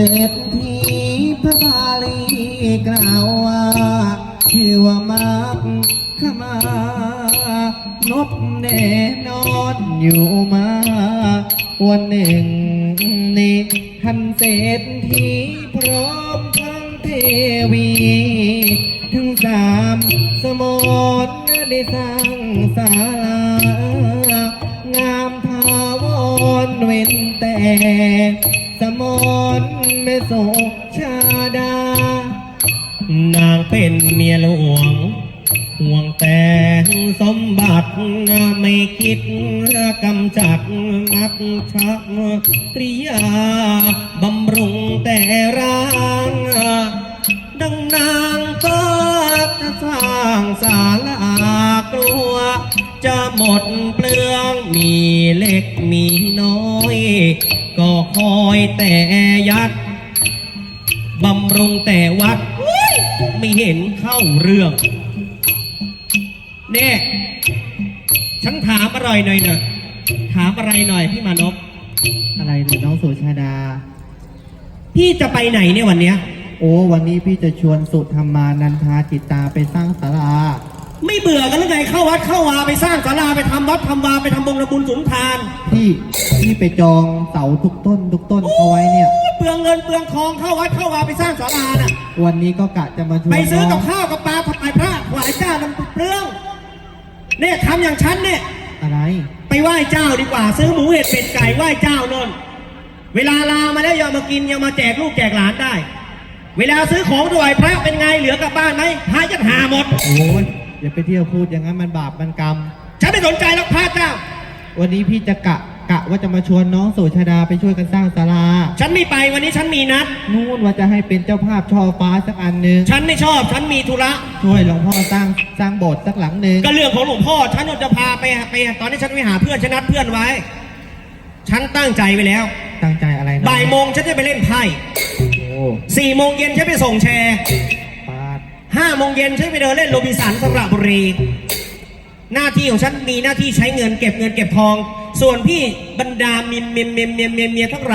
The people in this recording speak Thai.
เศรษฐีพระบาลีกล่าวว่าชื่อว่ามักขมานบแน่นอนอยู่มา วันหนึ่งนี่ท่านเศรษฐีพร้อมทั้งเทวีถึงสามสมนได้สร้างศาลา สมนแม่โสชาดา นางเป็นเมียหลวง ห่วงแต่สมบัติไม่คิดกำจัดนักชักปริยาบำรุงแต่ร่าง ดังนางก็จะสร้างศาลากลัว จะหมดเปลือ เล็กมีน้อย ก็คอยแต่ยัดบำรุงแต่วัดเฮ้ยไม่เห็นเข้าเรื่องเน่ฉันถามอะไรหน่อยเนอะถามอะไรหน่อยพี่มานพอะไรเนี่ยน้องสุชาดา พี่จะไปไหนเนี่ยวันเนี้ย โอ้ วันนี้พี่จะชวนสุธรรมานันทาจิตตาไปสร้างศาลา ไม่เบื่อกันหรือไงเข้าวัดเข้าวาไปสร้างศาลาไปทำวัดทำวาไปทำบงระบุญสุนทานพี่พี่ไปจองเสาทุกต้น ทุกต้นเอาไว้เนี่ย เปลืองเงินเปลืองทองเข้าวัดเข้าวาไปสร้างศาลาน่ะ วันนี้ก็กะจะมาชวนไปซื้อกับน้งข้าวกับปลาถวายพระถวายเจ้ามันเปลืองเนี่ยทำอย่างฉันเนี่ย อะไร ไปไหว้เจ้าดีกว่า ซื้อหมูเห็ดเป็ดไก่ไหว้เจ้านนเวลาลามาแล้วอย่ามากินอย่ามาแจกลูกแจกหลานได้ เวลาซื้อของถวายพระเป็นไงเหลือกลับบ้านไหมพระจะหาหมด โอ้ย อย่าไปเที่ยวพูดอย่างนั้นมันบาปมันกรรม ฉันไม่สนใจหรอกพระเจ้า วันนี้พี่จะกะกะว่าจะมาชวนน้องสุชาดาไปช่วยกันสร้างศาลาฉันไม่ไปวันนี้ฉันมีนัด นู่นว่าจะให้เป็นเจ้าภาพช่อฟ้าสักอันหนึ่งฉันไม่ชอบฉันมีธุระ ช่วยหลวงพ่อสร้างสร้างโบสถ์สักหลังหนึ่งก็เรื่องของหลวงพ่อฉันจะพาไปไป ตอนนี้ฉันไปหาเพื่อนฉันนัดเพื่อนไว้ ฉันตั้งใจไว้แล้ว ตั้งใจอะไรนะบ่ายโมงฉันจะไปเล่นไพ่โอ้สี่โมงเย็นฉันไปส่งแชร์ปาด ห้าโมงเย็นฉันไปเดินเล่นโรบินสันสระบุรี หน้าที่ของฉันมีหน้าที่ใช้เงินเก็บเงินเก็บทอง ส่วนพี่บรรดาเมียเมียเมียเมียเมียเมียทั้งหลาย